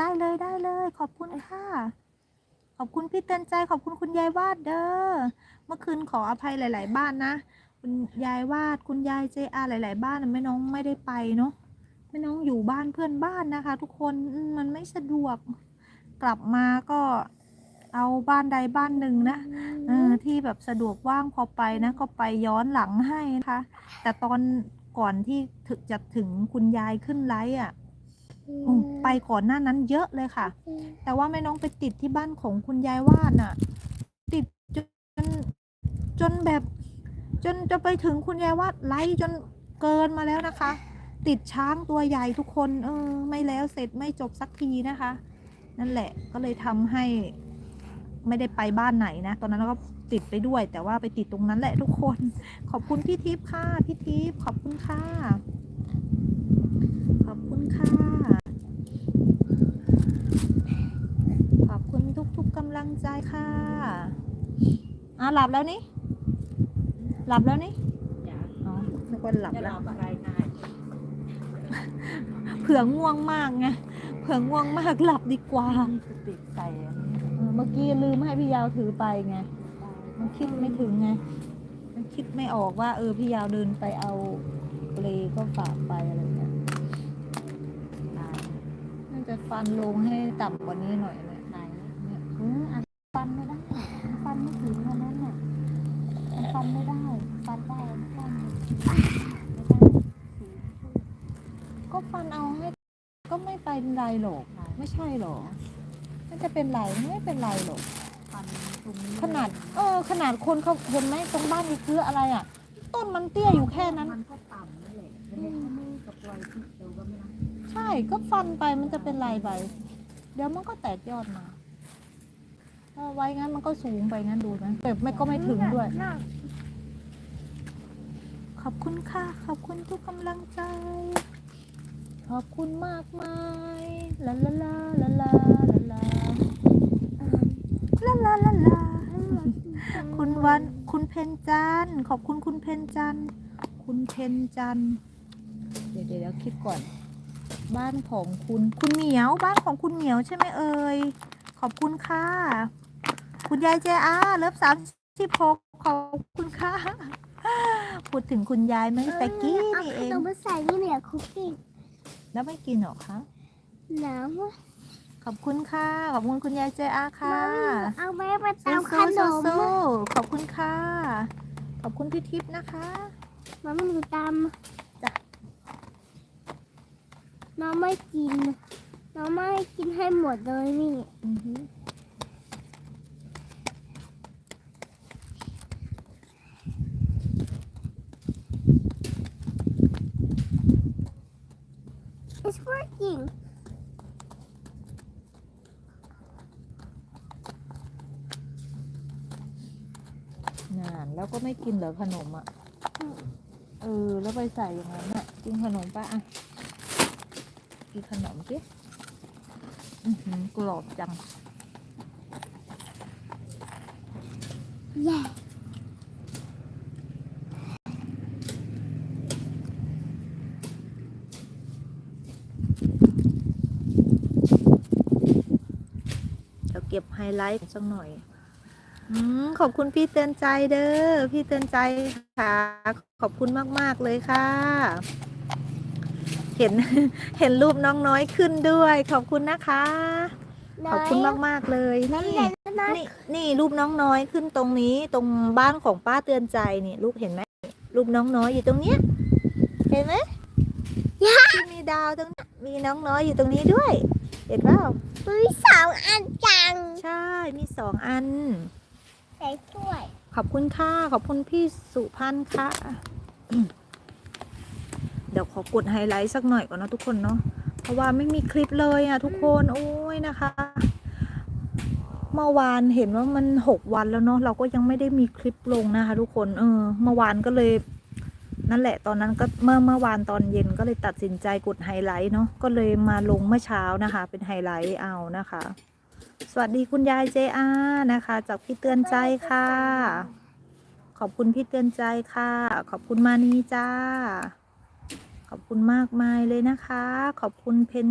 ได้เลยได้เลย ขอบคุณค่ะ ขอบคุณพี่เตือนใจ ขอบคุณคุณยายวาดเด้อ เมื่อคืนขออภัยหลาย ๆ บ้านนะ คุณยายวาด คุณยายเจอาหลาย ๆ บ้านน่ะแม่น้องไม่ได้ไปเนาะ แม่น้องอยู่บ้านเพื่อนบ้านนะคะ ทุกคนมันไม่สะดวก กลับมาก็เอาบ้านใดบ้านหนึ่งนะเออที่แบบสะดวกว่างพอไปนะ ก็ไปย้อนหลังให้นะคะ แต่ตอนก่อนที่ถึงจะถึงคุณยายขึ้นไลฟ์อะ ไปก่อนหน้านั้นเยอะเลยค่ะ แต่ว่าแม่น้องไปติดที่บ้านของคุณยายวาดน่ะติดจนจนแบบ จนจะไปถึงคุณยายวาดไลฟ์จนเกินมาแล้วนะคะ ติดช้างตัวใหญ่ทุกคนเออ ไม่แล้วเสร็จไม่จบสักทีนะคะ นั่นแหละก็เลยทำให้ไม่ได้ไปบ้านไหนนะ ตอนนั้นก็ติดไปด้วย แต่ว่าไปติดตรงนั้นแหละทุกคน ขอบคุณพี่ทิพย์ค่ะ พี่ทิพย์ขอบคุณค่ะ ขอบคุณค่ะ ขอบคุณทุกๆกำลังใจค่ะ อะหลับแล้วนี่ หลับแล้วนี่จ้ะอ๋อนึกว่าหลับจะแล้รวออะไรนายเผื่อง่วงมากไง เผื่อง่วงมากหลับดีกว่ามีสติใส่อันนี้เออเมื่อกี้ลืมให้พี่ยาวถือไปไง มันคิดไม่ถึงไง มันคิดไม่ออกว่า เออพี่ยาวเดินไปเอาเปลก็ฝากไปอะไรเงี้ยนายน่าจะฟันลงให้ต่ำกว่านี้หน่อยเนี่ยนายเนี่ยอืมอัน ฟันไม่ได้ฟันไม่ถึงเท่านั้นน่ะมันฟันไม่ได้ฟันได้ฟันไม่ได้ก็ฟันเอาให้ก็ไม่เป็นไรหรอกไม่ใช่หรอมันจะเป็นไรไม่เป็นไรหรอกฟันตรงนี้ขนาด เออ ขนาดคนเขาเห็นไหมตรงบ้านมีซื้ออะไรอะ ต้นมันเตี้ยอยู่แค่นั้นมันก็ต่ำนั่นแหละไม่ได้มือกับปล่อยที่เดียวก็ไม่ใช่ก็ฟันไปมันจะเป็นไรไปเดี๋ยวมันก็แตกยอดมา ถ้าไว้งั้นมันก็สูงไปงั้นดูนะแต่ไม่ก็ไม่ถึงด้วย ขอบคุณค่ะ ขอบคุณทุกกำลังใจ ขอบคุณมากมายลาลาลาลาลาลาลาลาลาลาลาคุณวันคุณเพนจันขอบคุณคุณเพนจันคุณเพนจันเดี๋ยวเดี๋ยวคิดก่อน บ้านของคุณคุณเหมียวบ้านของคุณเหมียวใช่ไหมเอ่ย ขอบคุณค่ะ คุณยายเจอาเลิฟสามสิบหกขอบคุณค่ะ พูดถึงคุณยายเมื่อตะกี้นี่เองเรามาใส่นี่เหนียวคุกกี้แล้วไม่กินเหรอคะหนาวอะขอบคุณค่ะ ขอบคุณคุณยายเจอาค่ะมาเอาแม่มาสู้ตำขสู้นสู้มสู้ขอบคุณค่ะ ขอบคุณพี่ทิพย์นะคะมาไม่มีตจ้ะำน้องไม่กิน น้องไม่ให้กินให้หมดเลยนี่อือหือ it's working นานแล้วก็ไม่กินเหรอขนมอะ เออ แล้วไปใส่อย่างนั้นอะ กินขนมปะอะ กินขนมสิอือหือ กรอบจังย่เยวเก็บไฮไลท์สักหน่อยอขอบคุณพี่เตือนใจเด้อ พี่เตือนใจค่ะ ขอบคุณมาก ๆ เลยค่ะ เห็นเห็นรูปน้องน้อยขึ้นด้วย ขอบคุณนะคะ ขอบคุณมากๆเลยนี่น้อยนี่นี่รูปน้องน้อยขึ้นตรงนี้ตรงบ้านของป้าเตือนใจนี่รูปเห็นไหมรูปน้องน้อยอยู่ตรงเนี้ยเห็นไหมที่มีดาวตรงนี้มีน้องน้อยอยู่ตรงนี้ด้วย เห็นเปล่าปุ้ยสาวอันจัง ใช่มีสองอันใส่ถ้วย ขอบคุณค่ะ ขอบคุณพี่สุพันธ์ค่ะเดี๋ยวขอกดไฮไลท์สักหน่อยก่อนนะทุกคนเนาะเพราะว่าไม่มีคลิปเลยอะทุกคนโอ้ยนะคะ เมื่อวานเห็นว่ามันหกวันแล้วเนาะเราก็ยังไม่ได้มีคลิปลงนะคะ ทุกคนเออเมื่อวานก็เลย นั่นแหละตอนนั้นก็เมื่อเมื่อวานตอนเย็นก็เลยตัดสินใจกดไฮไลท์เนาะก็เลยมาลงเมื่อเช้านะคะ เป็นไฮไลท์เอานะคะ สวัสดีคุณยายเจอานะคะ จากพี่เตือนใจค่ะขอบคุณพี่เตือนใจค่ะ ขอบคุณมานีจ้า ขอบคุณมากมายเลยนะคะ ขอบคุณเพน